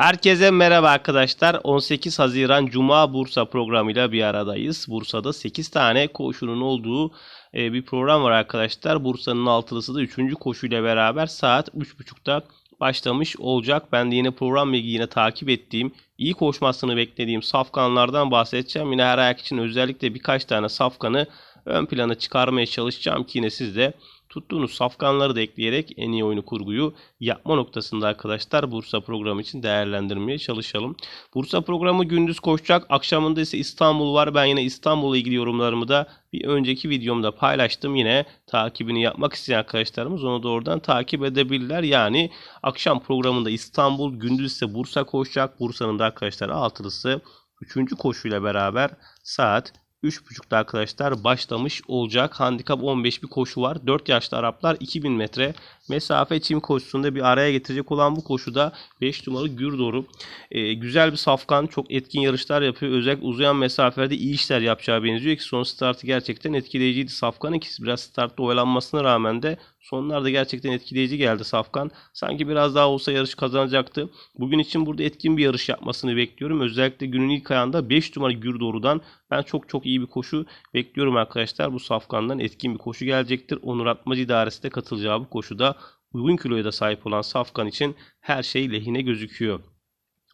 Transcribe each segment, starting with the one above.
Herkese merhaba arkadaşlar. 18 Haziran Cuma Bursa programıyla bir aradayız. Bursa'da 8 tane koşunun olduğu e, bir program var arkadaşlar. Bursa'nın altılısı da 3. koşuyla beraber saat 3.30'da başlamış olacak. Ben de yine program bilgi takip ettiğim, iyi koşmasını beklediğim safkanlardan bahsedeceğim. Yine her ayak için özellikle birkaç tane safkanı ön plana çıkarmaya çalışacağım ki yine siz de tuttuğunuz safkanları da ekleyerek en iyi oyunu kurguyu yapma noktasında arkadaşlar Bursa programı için değerlendirmeye çalışalım. Bursa programı gündüz koşacak. Akşamında ise İstanbul var. Ben yine İstanbul'la ilgili yorumlarımı da bir önceki videomda paylaştım. Yine takibini yapmak isteyen arkadaşlarımız onu da oradan takip edebilirler. Yani akşam programında İstanbul, gündüz ise Bursa koşacak. Bursa'nın da arkadaşlar altılısı 3. koşuyla beraber saat 3.30'da arkadaşlar başlamış olacak. Handikap 15 bir koşu var. 4 yaşlı Araplar 2000 metre mesafe çim koşusunda bir araya getirecek olan bu koşuda 5 numaralı Gürdoğru. Ee, güzel bir safkan. Çok etkin yarışlar yapıyor. Özellikle uzayan mesafelerde iyi işler yapacağı benziyor ki son startı gerçekten etkileyiciydi. Safkan ikisi biraz startta oyalanmasına rağmen de sonlarda gerçekten etkileyici geldi Safkan. Sanki biraz daha olsa yarış kazanacaktı. Bugün için burada etkin bir yarış yapmasını bekliyorum. Özellikle günün ilk ayağında 5 numara Gürdoğru'dan ben çok çok iyi bir koşu bekliyorum arkadaşlar. Bu Safkan'dan etkin bir koşu gelecektir. Onur Atmacı İdaresi de katılacağı bu koşuda uygun kiloya da sahip olan Safkan için her şey lehine gözüküyor.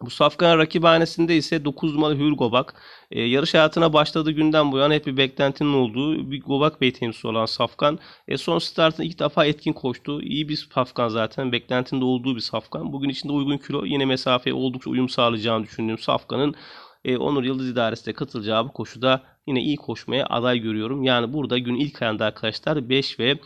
Bu Safkan rakibhanesinde ise 9 numaralı Hür Gobak. Ee, yarış hayatına başladığı günden bu yana hep bir beklentinin olduğu bir Gobak Bey temsilcisi olan Safkan. E, son startında ilk defa etkin koştu. İyi bir Safkan zaten. Beklentinde olduğu bir Safkan. Bugün içinde uygun kilo yine mesafeye oldukça uyum sağlayacağını düşündüğüm Safkan'ın e, Onur Yıldız İdaresi de katılacağı bu koşuda yine iyi koşmaya aday görüyorum. Yani burada gün ilk ayında arkadaşlar 5 ve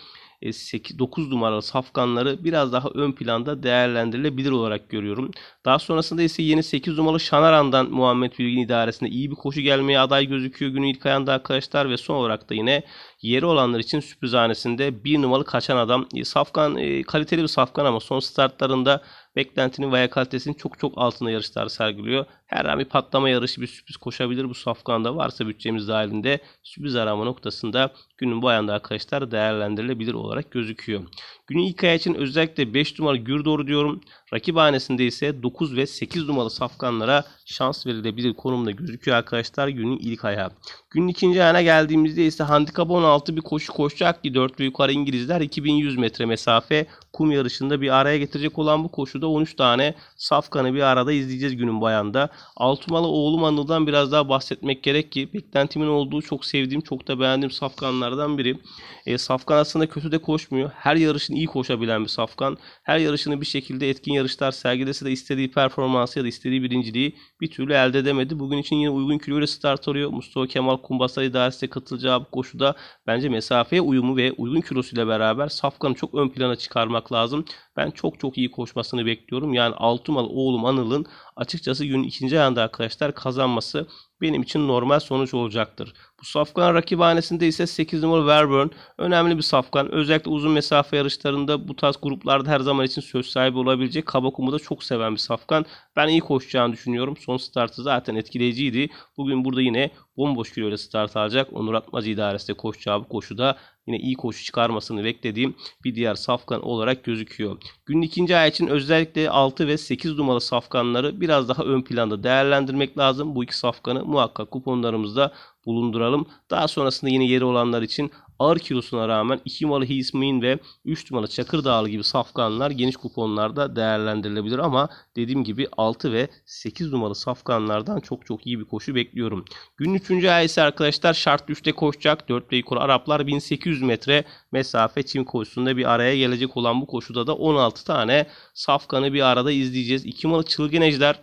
8, 9 numaralı safkanları biraz daha ön planda değerlendirilebilir olarak görüyorum. Daha sonrasında ise yeni 8 numaralı Şanaran'dan Muhammed Bilgin idaresinde iyi bir koşu gelmeye aday gözüküyor günün ilk ayında arkadaşlar ve son olarak da yine yeri olanlar için sürprizhanesinde 1 numaralı kaçan adam. Safkan kaliteli bir safkan ama son startlarında beklentinin veya kalitesinin çok çok altında yarışlar sergiliyor. Her an bir patlama yarışı bir sürpriz koşabilir bu safkanda varsa bütçemiz dahilinde sürpriz arama noktasında günün bu ayında arkadaşlar değerlendirilebilir olarak gözüküyor. Günün ilk ayağı için özellikle 5 numaralı Gürdoğru diyorum. Rakiphanesinde ise 9 ve 8 numaralı safkanlara şans verilebilir konumda gözüküyor arkadaşlar günün ilk ayağı. Günün ikinci ayağına geldiğimizde ise handikap 16 bir koşu koşacak ki 4 ve yukarı İngilizler 2100 metre mesafe kum yarışında bir araya getirecek olan bu koşuda 13 tane safkanı bir arada izleyeceğiz günün bayanda. Altımalı oğlum Anıl'dan biraz daha bahsetmek gerek ki beklentimin olduğu çok sevdiğim çok da beğendiğim safkanlardan biri. E, safkan aslında kötü de koşmuyor. Her yarışın iyi koşabilen bir safkan. Her yarışını bir şekilde etkin yarışlar sergilese de istediği performansı ya da istediği birinciliği bir türlü elde edemedi. Bugün için yine uygun kiloyla start alıyor. Mustafa Kemal Kumbasar idaresi de katılacağı bu koşuda bence mesafeye uyumu ve uygun kilosuyla beraber Safkan'ı çok ön plana çıkarmak lazım. Ben çok çok iyi koşmasını bekliyorum. Yani Altımal oğlum Anıl'ın açıkçası günün ikinci ayında arkadaşlar kazanması benim için normal sonuç olacaktır. Bu safkan rakibhanesinde ise 8 numaralı Verburn önemli bir safkan. Özellikle uzun mesafe yarışlarında bu tarz gruplarda her zaman için söz sahibi olabilecek. Kabakum'u da çok seven bir safkan. Ben iyi koşacağını düşünüyorum. Son startı zaten etkileyiciydi. Bugün burada yine bomboş kiloyla start alacak. Onur Atmaz idaresinde koşacağı bu koşuda yine iyi koşu çıkarmasını beklediğim bir diğer safkan olarak gözüküyor. Günün ikinci ay için özellikle 6 ve 8 numaralı safkanları biraz daha ön planda değerlendirmek lazım. Bu iki safkanı muhakkak kuponlarımızda bulunduralım. Daha sonrasında yine yeri olanlar için ağır kilosuna rağmen 2 numaralı Hismin ve 3 numaralı Çakır Dağlı gibi safkanlar geniş kuponlarda değerlendirilebilir ama dediğim gibi 6 ve 8 numaralı safkanlardan çok çok iyi bir koşu bekliyorum. Günün 3. ayı ise arkadaşlar şart 3'te koşacak. 4 ve yukarı Araplar 1800 metre mesafe çim koşusunda bir araya gelecek olan bu koşuda da 16 tane safkanı bir arada izleyeceğiz. 2 numaralı Çılgın Ejder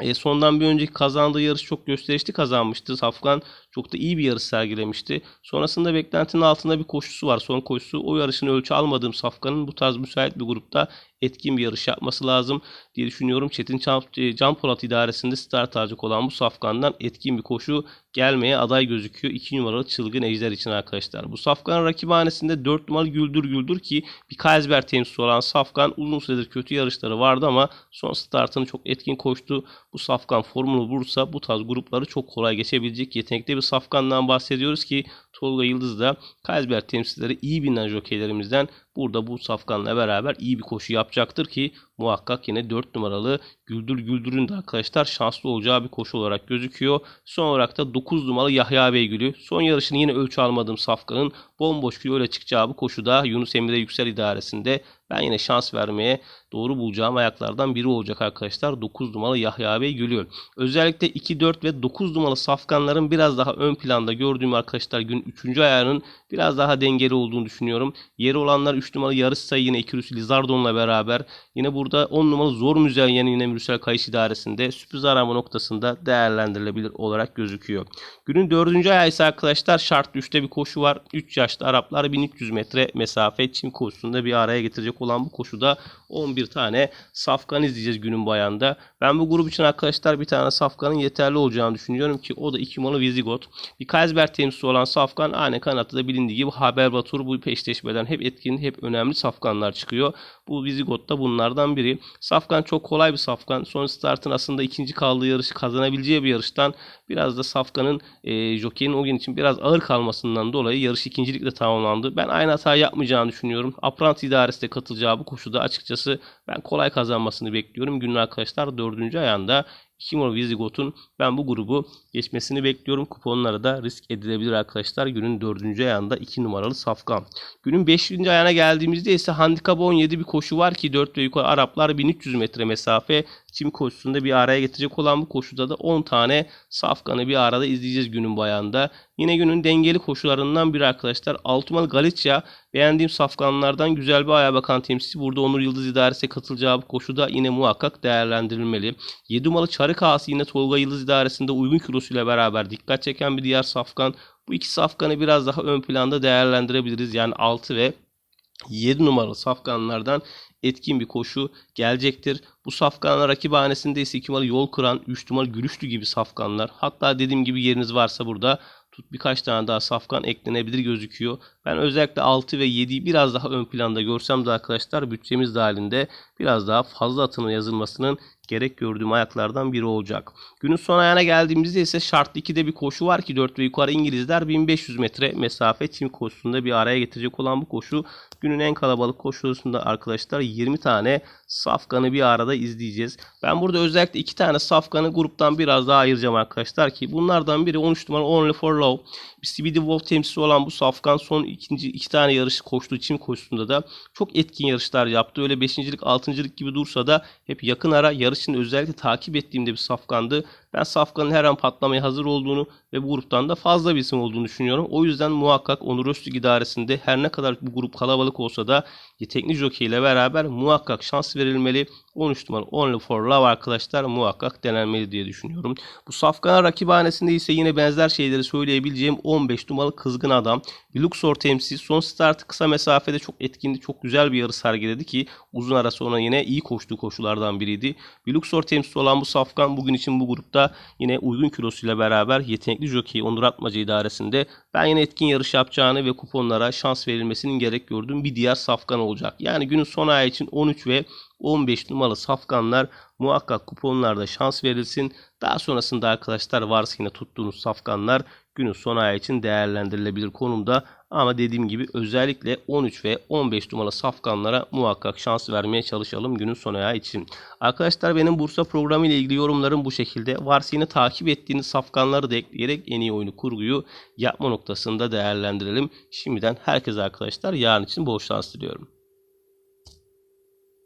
e, sondan bir önceki kazandığı yarış çok gösterişli kazanmıştı. Safkan çok da iyi bir yarış sergilemişti. Sonrasında beklentinin altında bir koşusu var. Son koşusu o yarışın ölçü almadığım Safkan'ın bu tarz müsait bir grupta etkin bir yarış yapması lazım diye düşünüyorum. Çetin Can, e, Polat idaresinde start alacak olan bu Safkan'dan etkin bir koşu gelmeye aday gözüküyor. 2 numaralı Çılgın Ejder için arkadaşlar. Bu Safkan rakibhanesinde 4 numaralı Güldür Güldür ki bir Kaysberg temsilcisi olan Safkan uzun süredir kötü yarışları vardı ama son startını çok etkin koştu. Bu Safkan formunu vurursa bu tarz grupları çok kolay geçebilecek yetenekli bir Safkan'dan bahsediyoruz ki Tolga Yıldız da Kaysberg temsilcileri iyi bilinen jokeylerimizden burada bu safkanla beraber iyi bir koşu yapacaktır ki muhakkak yine 4 numaralı Güldür Güldür'ün de arkadaşlar şanslı olacağı bir koşu olarak gözüküyor. Son olarak da 9 numaralı Yahya Beygül'ü son yarışını yine ölçü almadığım safkanın bomboş kilo ile çıkacağı bu koşuda Yunus Emre Yüksel idaresinde ben yine şans vermeye doğru bulacağım ayaklardan biri olacak arkadaşlar. 9 numaralı Yahya Bey gülüyor. Özellikle 2, 4 ve 9 numaralı safkanların biraz daha ön planda gördüğüm arkadaşlar gün 3. ayağının biraz daha dengeli olduğunu düşünüyorum. Yeri olanlar 3 numaralı yarış sayı yine Ikirus Lizardon'la beraber. Yine burada 10 numaralı Zor Müzeyyen yine Mürsel Kayış idaresinde sürpriz arama noktasında değerlendirilebilir olarak gözüküyor. Günün 4. ayağı ise arkadaşlar şart 3'te bir koşu var. 3 yaşlı Araplar 1300 metre mesafe çim koşusunda bir araya getirecek olan bu koşuda 11 tane safkan izleyeceğiz günün bayanda. Ben bu grup için arkadaşlar bir tane safkanın yeterli olacağını düşünüyorum ki o da 2 numaralı Visigot. Bir Kaysberg temsilcisi olan safkan aynı kanatta da bilindiği gibi Haber Batur bu peşleşmeden hep etkin hep önemli safkanlar çıkıyor. Bu Visigot da bunlardan biri. Safkan çok kolay bir safkan. Son startın aslında ikinci kaldığı yarışı kazanabileceği bir yarıştan biraz da Safkan'ın e, jockey'in o gün için biraz ağır kalmasından dolayı yarış ikincilikle tamamlandı. Ben aynı hata yapmayacağını düşünüyorum. Apprant idaresi de katılacağı bu koşuda açıkçası ben kolay kazanmasını bekliyorum. Günün arkadaşlar dördüncü ayağında Kimur Vizigot'un ben bu grubu geçmesini bekliyorum. Kuponlara da risk edilebilir arkadaşlar. Günün 4. ayağında 2 numaralı Safkan. Günün 5. ayağına geldiğimizde ise handikap 17 bir koşu var ki 4 ve yukarı Araplar 1300 metre mesafe çim koşusunda bir araya getirecek olan bu koşuda da 10 tane Safkan'ı bir arada izleyeceğiz günün bayanda. Yine günün dengeli koşularından biri arkadaşlar. Altımal Galicia beğendiğim safkanlardan güzel bir ayağa bakan temsilci. Burada Onur Yıldız idaresi katılacağı bu koşuda yine muhakkak değerlendirilmeli. 7 numaralı Çarık Ağası yine Tolga Yıldız idaresinde uygun kilosuyla beraber dikkat çeken bir diğer safkan. Bu iki safkanı biraz daha ön planda değerlendirebiliriz. Yani 6 ve 7 numaralı safkanlardan etkin bir koşu gelecektir. Bu safkanlar rakibhanesinde ise 2 numaralı yol kıran, 3 numaralı gülüşlü gibi safkanlar. Hatta dediğim gibi yeriniz varsa burada birkaç tane daha safkan eklenebilir gözüküyor. Ben özellikle 6 ve 7'yi biraz daha ön planda görsem de arkadaşlar bütçemiz dahilinde biraz daha fazla atının yazılmasının gerek gördüğüm ayaklardan biri olacak. Günün son ayağına geldiğimizde ise şartlı 2'de bir koşu var ki 4 ve yukarı İngilizler 1500 metre mesafe çim koşusunda bir araya getirecek olan bu koşu günün en kalabalık koşusunda arkadaşlar 20 tane safkanı bir arada izleyeceğiz. Ben burada özellikle 2 tane safkanı gruptan biraz daha ayıracağım arkadaşlar ki bunlardan biri 13 numara Only for Love. CBD Wolf temsilcisi olan bu safkan son ikinci iki tane yarış koştuğu çim koşusunda da çok etkin yarışlar yaptı. Öyle beşincilik, altıncılık gibi dursa da hep yakın ara yarışını özellikle takip ettiğimde bir safkandı. Ben Safkan'ın her an patlamaya hazır olduğunu ve bu gruptan da fazla bir isim olduğunu düşünüyorum. O yüzden muhakkak Onur Öztürk idaresinde her ne kadar bu grup kalabalık olsa da yetenekli jockey ile beraber muhakkak şans verilmeli. 13 numara Only for Love arkadaşlar muhakkak denenmeli diye düşünüyorum. Bu Safkan rakibhanesinde ise yine benzer şeyleri söyleyebileceğim 15 numaralı Kızgın Adam. Luxor temsilcisi son start kısa mesafede çok etkindi. Çok güzel bir yarış sergiledi ki uzun ara sonra yine iyi koştuğu koşulardan biriydi. Bir Luxor temsilcisi olan bu Safkan bugün için bu grupta yine uygun kilosuyla beraber yetenekli jockey Onur Atmaca idaresinde ben yine etkin yarış yapacağını ve kuponlara şans verilmesinin gerek gördüğüm bir diğer Safkan olacak. Yani günün son ayı için 13 ve 15 numaralı safkanlar muhakkak kuponlarda şans verilsin. Daha sonrasında arkadaşlar varsa yine tuttuğunuz safkanlar günün son için değerlendirilebilir konumda. Ama dediğim gibi özellikle 13 ve 15 numaralı safkanlara muhakkak şans vermeye çalışalım günün son ayağı için. Arkadaşlar benim Bursa programı ile ilgili yorumlarım bu şekilde. Varsa yine takip ettiğiniz safkanları da ekleyerek en iyi oyunu kurguyu yapma noktasında değerlendirelim. Şimdiden herkese arkadaşlar yarın için bol şans diliyorum.